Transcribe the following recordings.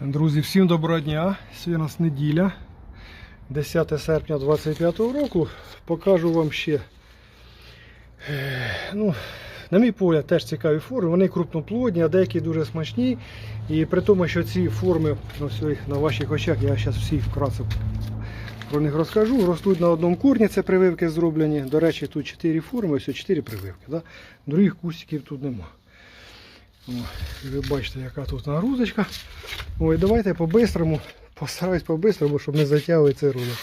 Друзі, всім доброго дня. Сьогодні у нас неділя, 10 серпня 2025 року. Покажу вам ще, е, ну, на мій погляд, теж цікаві форми. Вони крупноплодні, а деякі дуже смачні. І при тому, що ці форми ну, на ваших очах, я зараз всі вкратце про них розкажу. Ростуть на одному корні, це прививки зроблені. До речі, тут 4 форми, ось 4 прививки. Да? Других кустиків тут нема. Ви бачите, яка тут нагрузочка. Ой, давайте по-бистрому, постараюсь по-бистрому, щоб не затягувати цей ролик.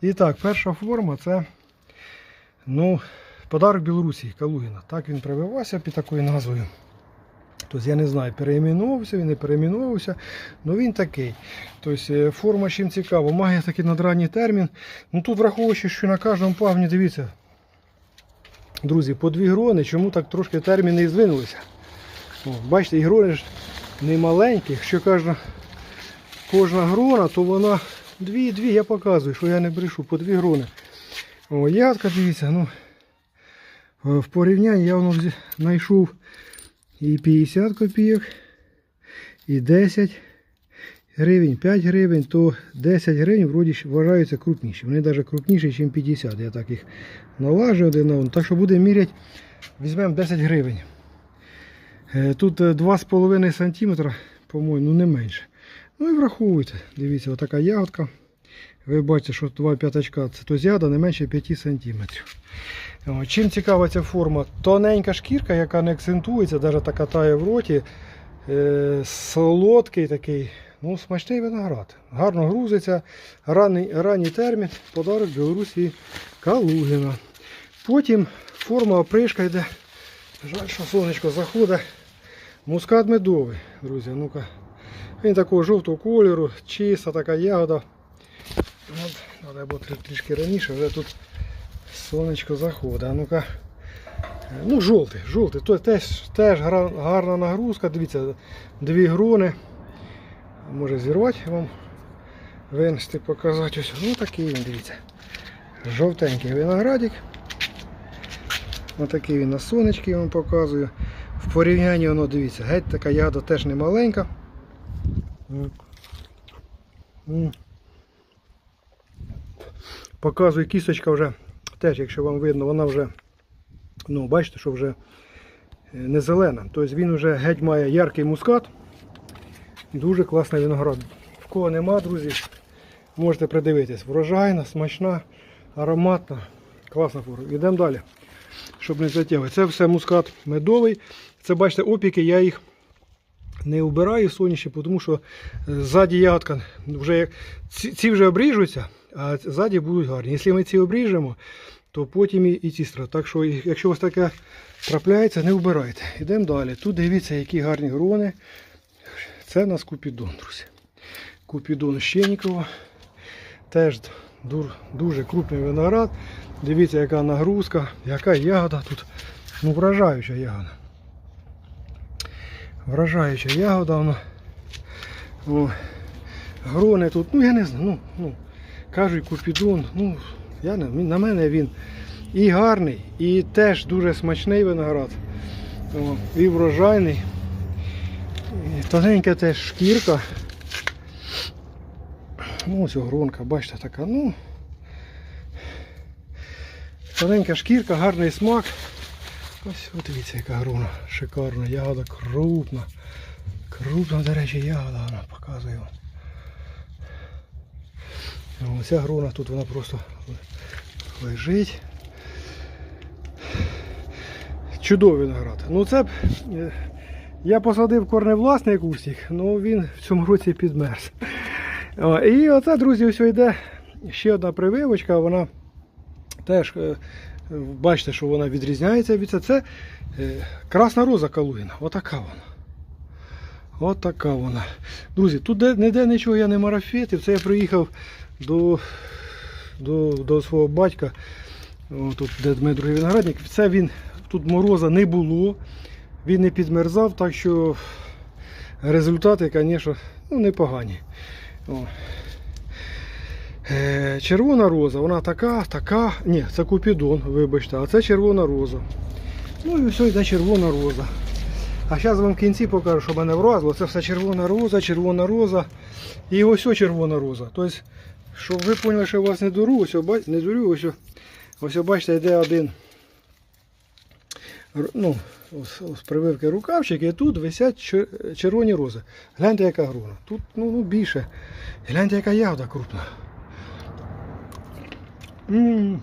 І так, перша форма це ну, подарок Білорусі Калугіна. Так він прививався під такою назвою. Тобто я не знаю, переіменувався, він не переіменувався, але він такий. Тобто е, форма чим цікава, має такий надранній термін. Ну тут враховуючи, що на кожному пагні, дивіться, друзі, по дві грони, чому так трошки терміни і звинулися. О, бачите, і грони ж не маленькі. Якщо кожна, кожна грона, то вона дві-дві, я показую, що я не брешу, по дві грони. О, ягодка, дивіться, ну, е, в порівнянні я воно знайшов і 50 копійок, і 10 гривень, 5 гривень, то 10 гривень вроді вважаються крупніші. Вони навіть крупніші, ніж 50. Я так їх налажу один на один. Так що будемо міряти, візьмемо 10 гривень. Е, Тут е, 2,5 см, по-моєму, ну не менше. Ну і враховуйте. Дивіться, отака ягодка. Ви бачите, що два п'ятачка це то не менше 5 см. Чим цікава ця форма? Тоненька шкірка, яка не акцентується, навіть така тає в роті. Е, солодкий такий, ну смачний виноград. Гарно грузиться. Ранній, ранній термін, подарок Білорусі Калугіна. Потім форма опришка йде. Жаль, що сонечко заходить. Мускат медовий, друзі. Ну-ка. Він такого жовтого кольору, чиста така ягода. От, треба було трішки раніше, вже тут сонечко заходить. Ну-ка. Ну, жовтий, жовтий. То теж, теж гарна нагрузка. Дивіться, дві грони. Може зірвати вам винести, показати. Ось. Ну такий він, дивіться. Жовтенький виноградик. Отакий він на сонечки вам показую. В порівнянні воно дивіться, геть така ягода теж не маленька. Показую кісточка вже, теж, якщо вам видно, вона вже, ну, бачите, що вже е, не зелена. Тобто він вже геть має яркий мускат. Дуже класний виноград. В кого нема, друзі, можете придивитись. Врожайна, смачна, ароматна, класна форма. Йдемо далі щоб не затягувати. Це все мускат медовий. Це бачите, опіки, я їх не вбираю сонячні, тому що е, ззаді ягодка вже ці, вже обріжуться, а ззаді будуть гарні. Якщо ми ці обріжемо, то потім і, ці страти. Так що, якщо вас таке трапляється, не вбирайте. Йдемо далі. Тут дивіться, які гарні грони. Це у нас Купідон, друзі. Купідон Щенікова. Теж дуже крупний виноград. Дивіться, яка нагрузка, яка ягода тут. Ну, вражаюча ягода. Вражаюча ягода. Вона. О, грони тут, ну я не знаю, ну, ну, кажуть купідон, ну, я не, на мене він і гарний, і теж дуже смачний виноград. О, і врожайний. Тоненька теж шкірка. Ну, ось огронка, бачите, така, ну. Тоненька шкірка, гарний смак. Ось от дивіться, яка груна. Шикарна ягода, крупна. Крупна, до речі, ягода вона показує. Ця груна тут вона просто лежить. Чудовий виноград. Ну це б, е, я посадив корневласний кустик, але він в цьому році підмерз. О, І оце, друзі, ось йде ще одна прививочка, вона теж е, бачите, що вона відрізняється від цього. Це е, красна роза Калугіна. Отака вона. Отака вона. Друзі, тут ніде нічого я не марафетив. Це я приїхав до, до, до свого батька. Тут де Дмитро Виноградник. Це він, тут мороза не було. Він не підмерзав, так що результати, звісно, ну, непогані. О. Е, Червона роза, вона така, така. Ні, це купідон, вибачте, а це червона роза. Ну і все йде червона роза. А зараз вам в кінці покажу, що мене вразило. Це все червона роза, червона роза. І ось о червона роза. Тобто, щоб ви поняли, що я вас не дуру, ось, о, не дурю, ось, ось бачите, йде один. Ну, ось, ось прививки рукавчик, і тут висять чер- червоні рози. Гляньте, яка грона. Тут ну, ну, більше. Гляньте, яка ягода крупна. М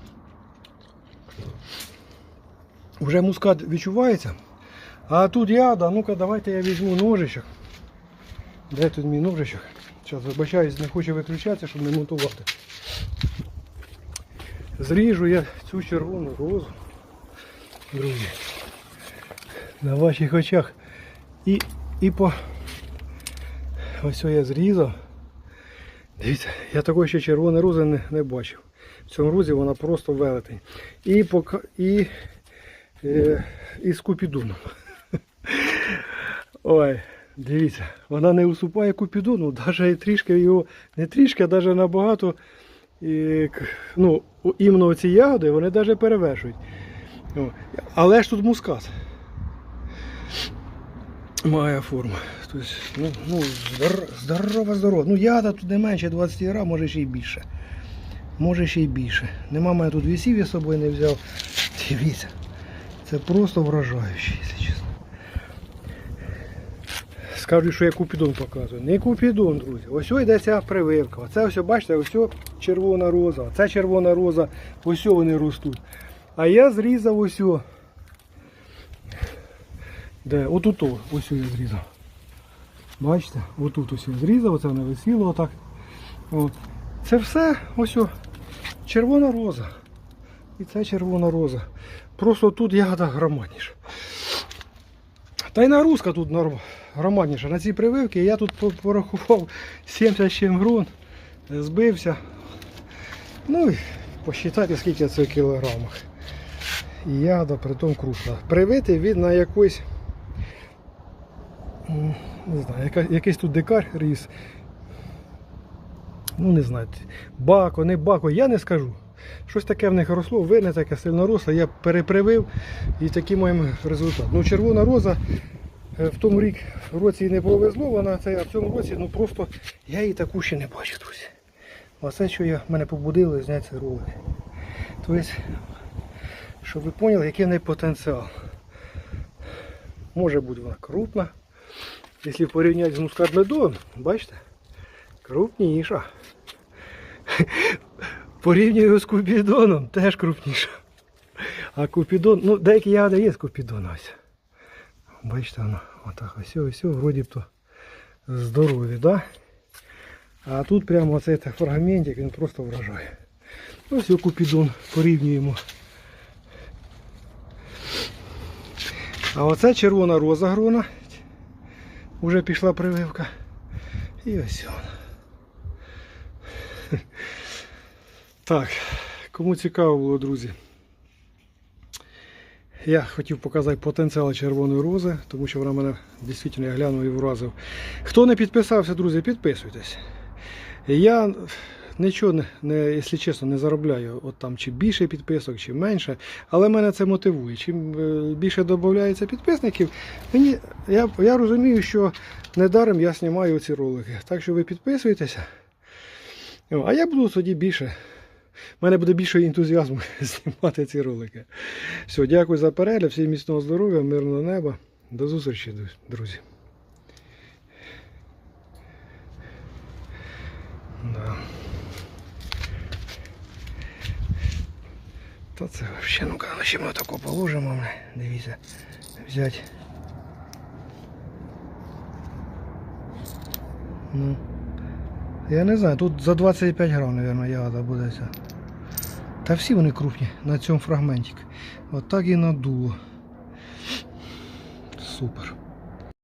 Вже мускат відчувається. А тут ягода, ну-ка давайте я візьму ножичок. Де тут мій ножичок? Зараз вибачаюсь, не хочу виключатися, щоб не монтувати. Зріжу я цю червону розу, друзі, на ваших очах. І, і по ось я зрізав. Дивіться, я такої ще червоної рози не, не бачив. В цьому розі вона просто велетень. І, пока, і, е, і з купідоном. Ой, дивіться, вона не уступає купідону, навіть трішки його, не трішки, а навіть набагато. І, ну, іменно ці ягоди вони навіть перевершують. Але ж тут мускат. Має форму. Тобто, ну, ну, здорова, здорова. Ну, ягода тут не менше 20 грам, може ще й більше. Може ще й більше. Нема мене тут вісів, я з собою не взяв. Дивіться. Це просто вражаюче, якщо чесно. Скажуть, що я купідон показую. Не купідон, друзі. Ось ось йде ця прививка. Оце ось, бачите, ось червона роза. Це червона роза, ось вони ростуть. А я зрізав ось. Де? Отут, ось я зрізав. Бачите? Отут ось я зрізав, оце не висіло отак. От. Це все ось червона роза. І це червона роза. Просто тут ягода громадніша. Та й нагрузка тут громадніша. На цій прививці я тут порахував 70 чим грон, збився. Ну і посчитайте, скільки це в кілограмах. І ягода притом крупна. Привитий він на якийсь, не знаю, якийсь тут дикар ріс. Ну не знаю, бако, не бако, я не скажу. Щось таке в них росло, ви не таке сильно росло, я перепривив і такий маємо результат. Ну, червона роза е, в тому рік, в році не повезло, вона це, а в цьому році ну просто я її таку ще не бачу, друзі. Оце, що я, мене побудило зняти цей ролик. Тобто, щоб ви поняли, який в неї потенціал. Може бути вона крупна. Якщо порівняти з мускатмедом, бачите, крупніша. Порівнюю з купідоном, теж крупніша. А купідон, ну деякі ягоди є з купідоном ось. Бачите, воно отак ось, ось, вроді б то здорові, да? А тут прямо оцей фрагментик, він просто вражає. Ось його купідон порівнюємо. А оце червона роза грона. Уже пішла прививка. І ось вона. Так, кому цікаво було, друзі. Я хотів показати потенціал червоної рози, тому що вона мене дійсно глянув і вразив. Хто не підписався, друзі, підписуйтесь. Я нічого, не, не, якщо чесно, не заробляю от там чи більше підписок, чи менше. Але мене це мотивує. Чим е, більше додається підписників, мені, я, я розумію, що недаром я знімаю ці ролики. Так що ви підписуйтеся. А я буду тоді більше. У мене буде більше ентузіазму знімати ці ролики. Все, дякую за перегляд, всім міцного здоров'я, мирного неба. До зустрічі, друзі. Да. Та це взагалі, ну-ка, ну, ще ми тако положимо, дивіться, взяти. Ну. Я не знаю, тут за 25 грам, мабуть, ягода буде ця. Та всі вони крупні на цьому фрагменті. От і надуло. Супер.